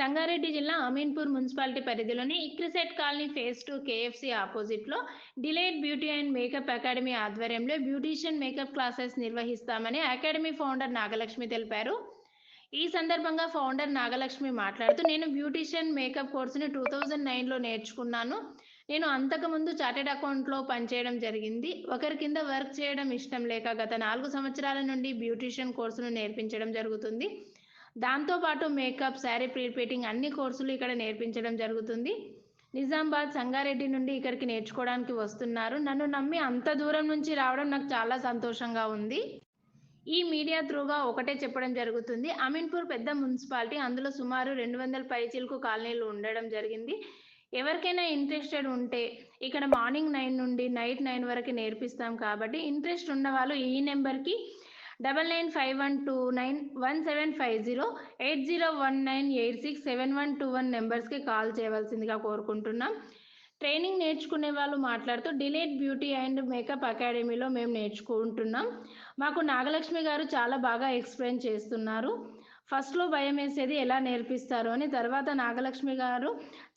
సంగారెడ్డి జిల్లా అమీన్పూర్ మున్సిపాలిటీ పరిధిలోని ICRISAT colony phase two KFC ఆపోజిట్లో delight beauty and makeup academy ఆధ్వర్యంలో బ్యూటీషియన్ మేకప్ క్లాసెస్ నిర్వహిస్తామని అకాడమీ ఫౌండర్ నాగలక్ష్మి తెలిపారు. ఈ సందర్భంగా ఫౌండర్ నాగలక్ష్మి మాట్లాడుతూ నేను బ్యూటీషియన్ మేకప్ కోర్సుని టూ థౌజండ్ నైన్లో నేర్చుకున్నాను. నేను అంతకుముందు చార్టెడ్ అకౌంట్లో పనిచేయడం జరిగింది. ఒకరి కింద వర్క్ చేయడం ఇష్టం లేక గత నాలుగు సంవత్సరాల నుండి బ్యూటీషియన్ కోర్సును నేర్పించడం జరుగుతుంది. దాంతోపాటు మేకప్ శారీ ప్రీపేటింగ్ అన్ని కోర్సులు ఇక్కడ నేర్పించడం జరుగుతుంది. నిజామాబాద్ సంగారెడ్డి నుండి ఇక్కడికి నేర్చుకోవడానికి వస్తున్నారు. నన్ను నమ్మి అంత దూరం నుంచి రావడం నాకు చాలా సంతోషంగా ఉంది. ఈ మీడియా త్రూగా ఒకటే చెప్పడం జరుగుతుంది. అమీన్పూర్ పెద్ద మున్సిపాలిటీ అందులో సుమారు రెండు వందల పైచీలకు కాలనీలు ఉండడం జరిగింది. ఎవరికైనా ఇంట్రెస్టెడ్ ఉంటే ఇక్కడ మార్నింగ్ నైన్ నుండి నైట్ నైన్ వరకు నేర్పిస్తాం కాబట్టి ఇంట్రెస్ట్ ఉన్న వాళ్ళు ఈ నెంబర్కి double nine five one two nine one seven five zero eight zero one nine eight six seven one two one నెంబర్స్కి కాల్ చేయవలసిందిగా కోరుకుంటున్నాం. ట్రైనింగ్ నేర్చుకునే వాళ్ళు మాట్లాడుతూ డిలేట్ బ్యూటీ అండ్ మేకప్ అకాడమీలో మేము నేర్చుకుంటున్నాం. మాకు నాగలక్ష్మి గారు చాలా బాగా ఎక్స్ప్లెయిన్ చేస్తున్నారు. ఫస్ట్లో భయం వేసేది ఎలా నేర్పిస్తారు అని తర్వాత నాగలక్ష్మి గారు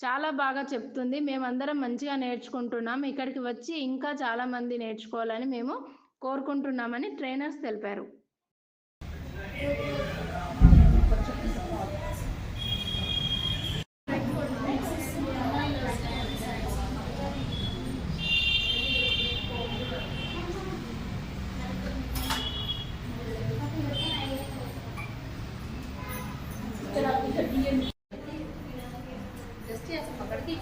చాలా బాగా చెప్తుంది. మేమందరం మంచిగా నేర్చుకుంటున్నాం. ఇక్కడికి వచ్చి ఇంకా చాలామంది నేర్చుకోవాలని మేము కోరుకుంటున్నామని ట్రైనర్స్ తెలిపారు जस्ट ऐसे पकड़ के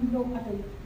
No other. at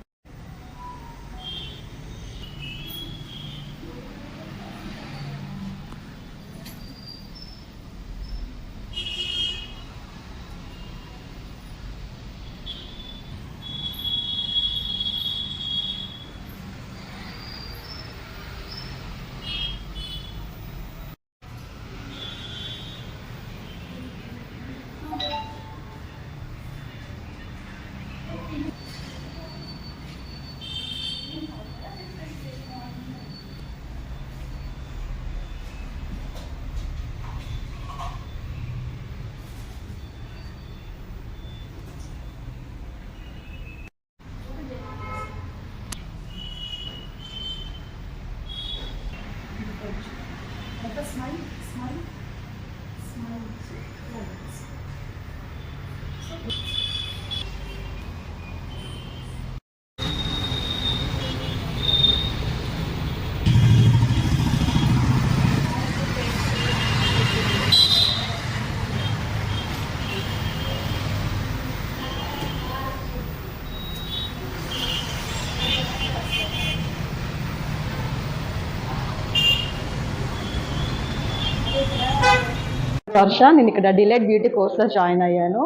వర్ష నేను ఇక్కడ డిలైట్ బ్యూటీ కోర్స్లో జాయిన్ అయ్యాను.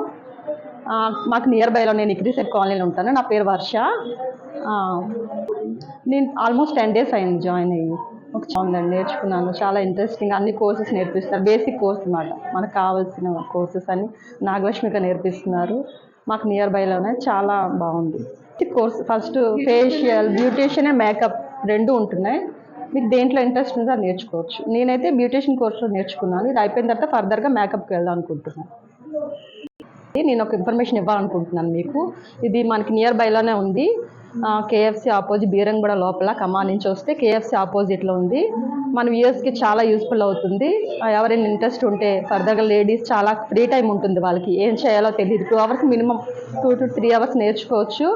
మాకు నియర్ బైలో నేను ఇక్రిసెట్ కాలనీలో ఉంటాను. నా పేరు వర్ష. నేను ఆల్మోస్ట్ టెన్ డేస్ అయింది జాయిన్ అయ్యి. ఒక ఉందండి నేర్చుకున్నాను. చాలా ఇంట్రెస్టింగ్ అన్ని కోర్సెస్ నేర్పిస్తారు. బేసిక్ కోర్స్ అన్నమాట. మనకు కావాల్సిన కోర్సెస్ అన్ని నాగలక్ష్మిగా నేర్పిస్తున్నారు. మాకు నియర్ బైలోనే చాలా బాగుంది. Course first facial beautician makeup రెండు ఉంటున్నాయి. మీకు దేంట్లో ఇంట్రెస్ట్ ఉందో నేర్చుకోవచ్చు. నేనైతే బ్యూటీషియన్ కోర్సులో నేర్చుకున్నాను. ఇది అయిపోయిన తర్వాత ఫర్దర్గా మేకప్కి వెళ్దాం అనుకుంటున్నాను. నేను ఒక ఇన్ఫర్మేషన్ ఇవ్వాలనుకుంటున్నాను మీకు. ఇది మనకి నియర్ బైలోనే ఉంది. కేఎఫ్సి ఆపోజిట్ బీరంగూడ లోపల కమా నుంచి వస్తే కేఎఫ్సీ ఆపోజిట్లో ఉంది. మన వ్యూయర్స్కి చాలా యూస్ఫుల్ అవుతుంది. ఎవరైనా ఇంట్రెస్ట్ ఉంటే ఫర్దర్గా లేడీస్ చాలా ఫ్రీ టైం ఉంటుంది వాళ్ళకి. ఏం చేయాలో తెలియదు two hours minimum two to three hours నేర్చుకోవచ్చు.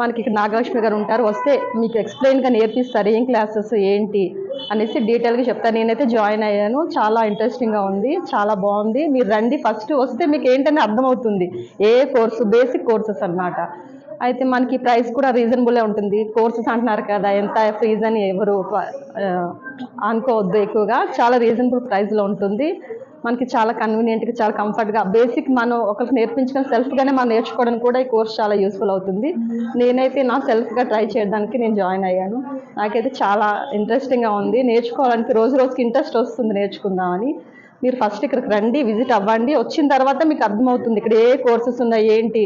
మనకి ఇక్కడ నాగలక్ష్మి గారు ఉంటారు వస్తే మీకు ఎక్స్ప్లెయిన్గా నేర్పిస్తారు ఏం క్లాసెస్ ఏంటి అనేసి డీటెయిల్గా చెప్తాను నేనైతే జాయిన్ అయ్యాను. చాలా ఇంట్రెస్టింగ్గా ఉంది చాలా బాగుంది. మీరు రండి ఫస్ట్ వస్తే మీకు ఏంటని అర్థమవుతుంది. ఏ కోర్సు బేసిక్ కోర్సెస్ అన్నమాట. అయితే మనకి ప్రైస్ కూడా రీజనబులే ఉంటుంది. కోర్సెస్ అంటున్నారు కదా ఎంత ఫీజ్ అని ఎవరు అనుకోవద్దు ఎక్కువగా. చాలా రీజనబుల్ ప్రైస్లో ఉంటుంది. మనకి చాలా కన్వీనియంట్గా చాలా కంఫర్ట్గా బేసిక్ మనం ఒకరికి నేర్పించుకొని సెల్ఫ్గానే మనం నేర్చుకోవడానికి కూడా ఈ కోర్స్ చాలా యూస్ఫుల్ అవుతుంది. నేనైతే నా సెల్ఫ్గా ట్రై చేయడానికి నేను జాయిన్ అయ్యాను. నాకైతే చాలా ఇంట్రెస్టింగ్గా ఉంది. నేర్చుకోవడానికి రోజు రోజుకి ఇంట్రెస్ట్ వస్తుంది నేర్చుకుందామని. మీరు ఫస్ట్ ఇక్కడికి రండి విజిట్ అవ్వండి. వచ్చిన తర్వాత మీకు అర్థమవుతుంది ఇక్కడ ఏ కోర్సెస్ ఉన్నాయి ఏంటి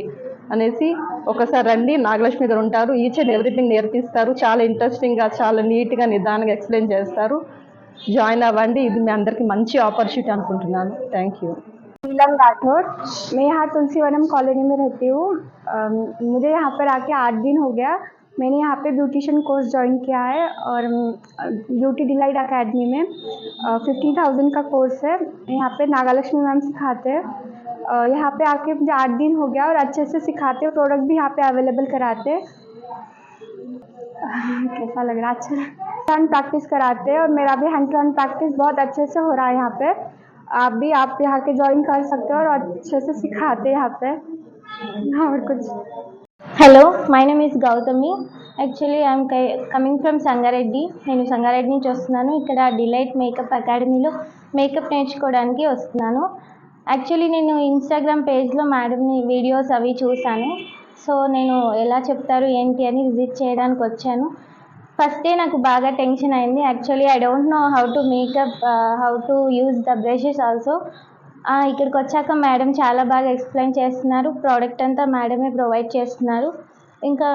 అనేసి. ఒకసారి రండి నాగలక్ష్మి గారు ఉంటారు. ఈచ్ అండ్ ఎవ్రీథింగ్ నేర్పిస్తారు. చాలా ఇంట్రెస్టింగ్గా చాలా నీట్గా నిదానంగా ఎక్స్ప్లెయిన్ చేస్తారు. జాయిన్ అవ్వండి ఇది మీ అందరికీ మంచి ఆపర్చునిటీ అనుకుంటున్నాను థ్యాంక్ యూ नीलम राठौर मैं यहाँ तुलसीवनम कॉलोनी में रहती हूँ अम, मुझे यहाँ पर आके आठ दिन हो गया मैंने यहाँ पे ब्यूटिशियन कोर्स ज्वाइन किया है और ब्यूटी डिलाइट अकेडमी में फिफ्टीन थाउजेंड का कोर्स है यहाँ पे नागालक्ष्मी मैम सिखाते हैं अ, यहाँ पे आके मुझे आठ दिन हो गया और अच्छे से सिखाते हैं प्रोडक्ट भी यहाँ पे अवेलेबल कराते हैं कैसा लग रहा है अच्छा हैंड प्रैक्टिस कराते हैं और मेरा भी हैंड टू हैंड प्रैक्टिस बहुत अच्छे से हो रहा है यहाँ पे आप भी आप यहाँ के ज्वाइन कर सकते हो और अच्छे से सिखाते हैं यहाँ पे और कुछ hello my name is Gautami actually I'm coming from Sangareddy నేను సంగారెడ్డి నుంచి వస్తున్నాను ఇక్కడ డిలైట్ మేకప్ అకాడమీలో మేకప్ నేర్చుకోవడానికి వస్తున్నాను యాక్చువల్లీ నేను ఇన్స్టాగ్రామ్ పేజ్లో మేడంని వీడియోస్ అవి చూశాను సో నేను ఎలా చెప్తారు ఏంటి అని విజిట్ చేయడానికి వచ్చాను ఫస్ట్ డే నాకు బాగా టెన్షన్ అయింది. Actually I don't know how to makeup how to use the brushes also ఇక్కడికి వచ్చాక మేడం చాలా బాగా ఎక్స్ప్లెయిన్ చేస్తున్నారు. ప్రోడక్ట్ అంతా మేడమే ప్రొవైడ్ చేస్తున్నారు. ఇంకా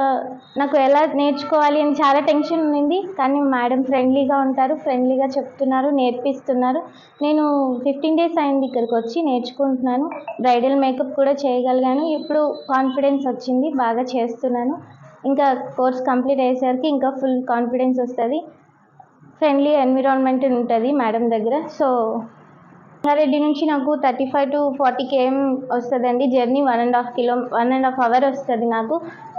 నాకు ఎలా నేర్చుకోవాలి అని చాలా టెన్షన్ ఉంది కానీ మేడం ఫ్రెండ్లీగా ఉంటారు ఫ్రెండ్లీగా చెప్తున్నారు నేర్పిస్తున్నారు. నేను ఫిఫ్టీన్ డేస్ అయింది ఇక్కడికి వచ్చి నేర్చుకుంటున్నాను. బ్రైడల్ మేకప్ కూడా చేయగలిగాను. ఇప్పుడు కాన్ఫిడెన్స్ వచ్చింది బాగా చేస్తున్నాను. ఇంకా కోర్స్ కంప్లీట్ అయ్యేసరికి ఇంకా ఫుల్ కాన్ఫిడెన్స్ వస్తుంది. ఫ్రెండ్లీ ఎన్విరాన్మెంట్ ఉంటుంది మేడం దగ్గర. సో రంగారెడ్డి నుంచి నాకు thirty five to forty km వస్తుందండి. Journey one and half kilo one and half hour వస్తుంది నాకు.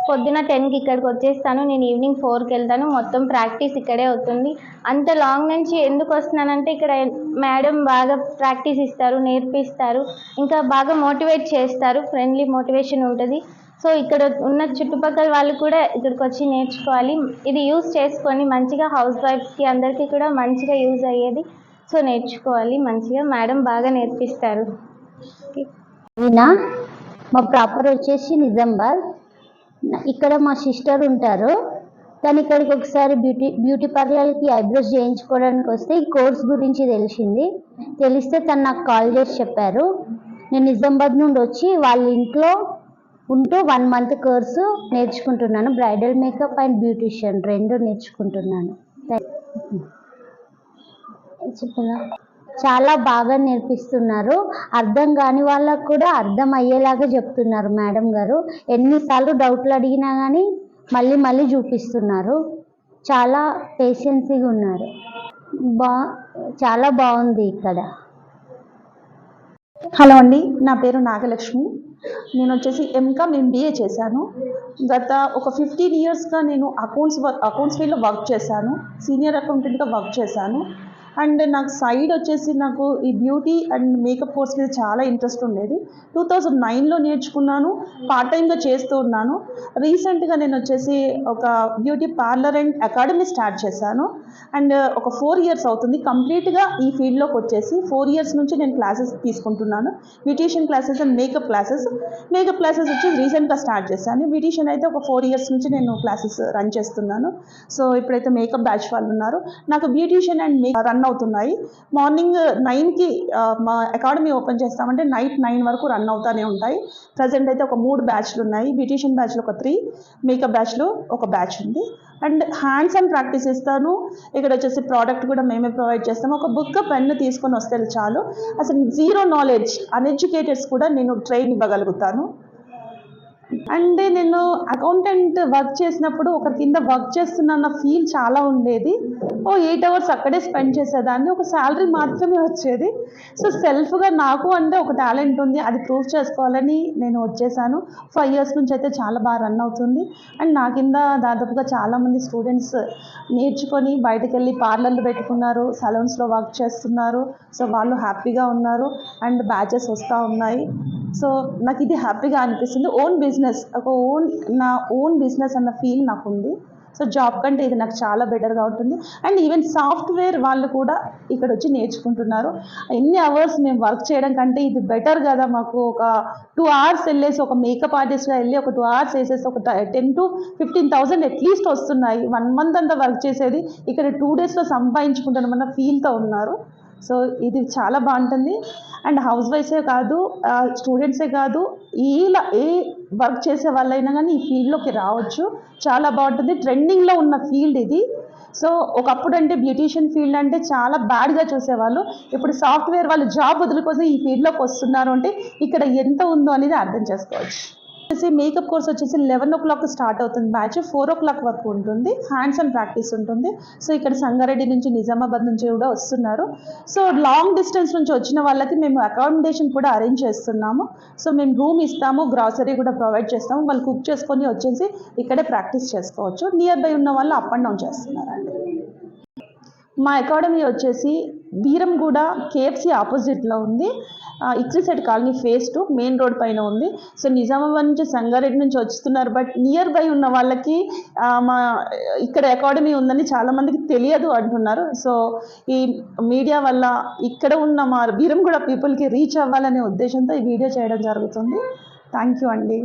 పొద్దున టెన్కి ఇక్కడికి వచ్చేస్తాను. నేను ఈవినింగ్ ఫోర్కి వెళ్తాను. మొత్తం ప్రాక్టీస్ ఇక్కడే అవుతుంది. అంత లాంగ్ నుంచి ఎందుకు వస్తున్నానంటే ఇక్కడ మేడం బాగా ప్రాక్టీస్ ఇస్తారు నేర్పిస్తారు. ఇంకా బాగా మోటివేట్ చేస్తారు. ఫ్రెండ్లీ మోటివేషన్ ఉంటుంది. సో ఇక్కడ ఉన్న చుట్టుపక్కల వాళ్ళు కూడా ఇక్కడికి వచ్చి నేర్చుకోవాలి. ఇది యూజ్ చేసుకొని మంచిగా హౌస్ వైఫ్స్కి అందరికీ కూడా మంచిగా యూజ్ అయ్యేది. సో నేర్చుకోవాలి మంచిగా. మేడం బాగా నేర్పిస్తారు. వినా మా ప్రాపర్ వచ్చేసి నిజామాబాద్ ఇక్కడ మా సిస్టర్ ఉంటారు. తను ఇక్కడికి ఒకసారి బ్యూటీ బ్యూటీ పార్లర్కి ఐబ్రోస్ చేయించుకోవడానికి వస్తే ఈ కోర్స్ గురించి తెలిసింది. తెలిస్తే తను నాకు కాల్ చేసి చెప్పారు. నేను నిజామాబాద్ నుండి వచ్చి వాళ్ళ ఇంట్లో ఉంటూ వన్ మంత్ కోర్సు నేర్చుకుంటున్నాను. బ్రైడల్ మేకప్ అండ్ బ్యూటిషియన్ రెండు నేర్చుకుంటున్నాను. చెప్పనా? చాలా బాగా నేర్పిస్తున్నారు. అర్థం కాని వాళ్ళకు కూడా అర్థం అయ్యేలాగా చెప్తున్నారు మేడం గారు. ఎన్నిసార్లు డౌట్లు అడిగినా కానీ మళ్ళీ మళ్ళీ చూపిస్తున్నారు. చాలా పేషెన్సీగా ఉన్నారు. బా చాలా బాగుంది ఇక్కడ. హలో అండి నా పేరు నాగలక్ష్మి. నేను వచ్చేసి ఎంకామ్ ఎంబీఏ చేశాను. గత ఒక ఫిఫ్టీన్ ఇయర్స్గా నేను అకౌంట్స్ వర్క్ అకౌంట్స్ ఫీల్డ్లో వర్క్ చేశాను. సీనియర్ అకౌంటెంట్గా వర్క్ చేశాను. అండ్ నాకు సైడ్ వచ్చేసి నాకు ఈ బ్యూటీ అండ్ మేకప్ కోర్స్ మీద చాలా ఇంట్రెస్ట్ ఉండేది. టూ థౌజండ్ నైన్లో నేర్చుకున్నాను పార్ట్ టైంగా చేస్తూ ఉన్నాను. రీసెంట్గా నేను వచ్చేసి ఒక beauty parlour and academy start చేశాను. అండ్ ఒక ఫోర్ ఇయర్స్ అవుతుంది. కంప్లీట్గా ఈ ఫీల్డ్లోకి వచ్చేసి ఫోర్ ఇయర్స్ నుంచి నేను క్లాసెస్ తీసుకుంటున్నాను. Beautician classes and makeup classes. Makeup classes వచ్చి రీసెంట్గా స్టార్ట్ చేశాను. బ్యూటీషియన్ అయితే ఒక ఫోర్ ఇయర్స్ నుంచి నేను క్లాసెస్ రన్ చేస్తున్నాను. సో ఇప్పుడైతే మేకప్ బ్యాచ్ వాళ్ళు ఉన్నారు. నాకు బ్యూటీషియన్ అండ్ మేక్ రన్ అవుతున్నాయి. మార్నింగ్ నైన్కి మా అకాడమీ ఓపెన్ చేస్తామంటే నైట్ నైన్ వరకు రన్ అవుతానే ఉంటాయి. ప్రజెంట్ అయితే ఒక మూడు బ్యాచ్లు ఉన్నాయి. బ్యూటీషియన్ బ్యాచ్లో ఒక త్రీ మేకప్ బ్యాచ్లు ఒక బ్యాచ్ ఉంది. అండ్ హ్యాండ్స్ అండ్ ప్రాక్టీస్ ఇస్తాను ఇక్కడ వచ్చేసి ప్రోడక్ట్ కూడా మేమే ప్రొవైడ్ చేస్తాము. ఒక బుక్ పెన్ను తీసుకొని వస్తే చాలు. అసలు జీరో నాలెడ్జ్ అన్ఎడ్యుకేటెడ్స్ కూడా నేను ట్రైన్ ఇవ్వగలుగుతాను. అంటే నేను అకౌంటెంట్ వర్క్ చేసినప్పుడు ఒక కింద వర్క్ చేస్తున్న ఫీల్ చాలా ఉండేది. ఓ ఎయిట్ అవర్స్ అక్కడే స్పెండ్ చేసేదాన్ని. ఒక శాలరీ మాత్రమే వచ్చేది. సో సెల్ఫ్గా నాకు అంటే ఒక టాలెంట్ ఉంది. అది ప్రూవ్ చేసుకోవాలని నేను వచ్చేసాను. ఫైవ్ ఇయర్స్ నుంచి అయితే చాలా బాగా రన్ అవుతుంది. అండ్ నా కింద దాదాపుగా చాలామంది స్టూడెంట్స్ నేర్చుకొని బయటకు వెళ్ళి పార్లర్లు పెట్టుకున్నారు సలూన్స్లో వర్క్ చేస్తున్నారు. సో వాళ్ళు హ్యాపీగా ఉన్నారు. అండ్ బ్యాచెస్ వస్తూ ఉన్నాయి. సో నాకు ఇది హ్యాపీగా అనిపిస్తుంది. ఓన్ బిజినెస్ ఒక ఓన్ నా ఓన్ బిజినెస్ అన్న ఫీల్ నాకు ఉంది సో జాబ్ కంటే ఇది నాకు చాలా బెటర్గా ఉంటుంది. అండ్ ఈవెన్ సాఫ్ట్వేర్ వాళ్ళు కూడా ఇక్కడ వచ్చి నేర్చుకుంటున్నారు. ఎన్ని అవర్స్ మేము వర్క్ చేయడం కంటే ఇది బెటర్ కదా మాకు. ఒక టూ అవర్స్ వెళ్ళేసి ఒక మేకప్ ఆర్టిస్ట్గా వెళ్ళి ఒక టూ అవర్స్ వేసేసి ఒక ten to fifteen thousand at least వస్తున్నాయి. వన్ మంత్ అంతా వర్క్ చేసేది ఇక్కడ టూ డేస్లో సంపాదించుకుంటున్నామన్న ఫీల్తో ఉన్నారు. సో ఇది చాలా బాగుంటుంది. అండ్ హౌస్ వైఫ్సే కాదు స్టూడెంట్సే కాదు ఇలా ఏ వర్క్ చేసే వాళ్ళైనా కానీ ఈ ఫీల్డ్లోకి రావచ్చు. చాలా బాగుంటుంది. ట్రెండింగ్లో ఉన్న ఫీల్డ్ ఇది. సో ఒకప్పుడు అంటే బ్యూటీషియన్ ఫీల్డ్ అంటే చాలా బ్యాడ్గా చూసేవాళ్ళు. ఇప్పుడు సాఫ్ట్వేర్ వాళ్ళు జాబ్ వదులుకోసం ఈ ఫీల్డ్లోకి వస్తున్నారు అంటే ఇక్కడ ఎంత ఉందో అనేది అర్థం చేసుకోవచ్చు. వచ్చేసి మేకప్ కోర్స్ వచ్చేసి లెవెన్ ఓ క్లాక్ స్టార్ట్ అవుతుంది. బ్యాచ్ ఫోర్ ఓ క్లాక్ వరకు ఉంటుంది. హ్యాండ్స్ అండ్ ప్రాక్టీస్ ఉంటుంది. సో ఇక్కడ సంగారెడ్డి నుంచి నిజామాబాద్ నుంచి కూడా వస్తున్నారు. సో లాంగ్ డిస్టెన్స్ నుంచి వచ్చిన వాళ్ళకి మేము అకామిడేషన్ కూడా అరేంజ్ చేస్తున్నాము. సో మేము రూమ్ ఇస్తాము గ్రాసరీ కూడా ప్రొవైడ్ చేస్తాము. వాళ్ళు కుక్ చేసుకొని వచ్చేసి ఇక్కడే ప్రాక్టీస్ చేసుకోవచ్చు. నియర్ బై ఉన్న వాళ్ళు అప్ అండ్ డౌన్ చేస్తున్నారండి. మా అకాడమీ వచ్చేసి బీరంగూడ కేఎఫ్సి ఆపోజిట్లో ఉంది. ICRISAT colony phase two main road పైన ఉంది. సో నిజామాబాద్ నుంచి సంగారెడ్డి నుంచి వస్తున్నారు బట్ నియర్ బై ఉన్న వాళ్ళకి మా ఇక్కడ అకాడమీ ఉందని చాలామందికి తెలియదు అంటున్నారు. సో ఈ మీడియా వల్ల ఇక్కడ ఉన్న మా బీరంగూడ పీపుల్కి రీచ్ అవ్వాలనే ఉద్దేశంతో ఈ వీడియో చేయడం జరుగుతుంది. థ్యాంక్ యూ అండి.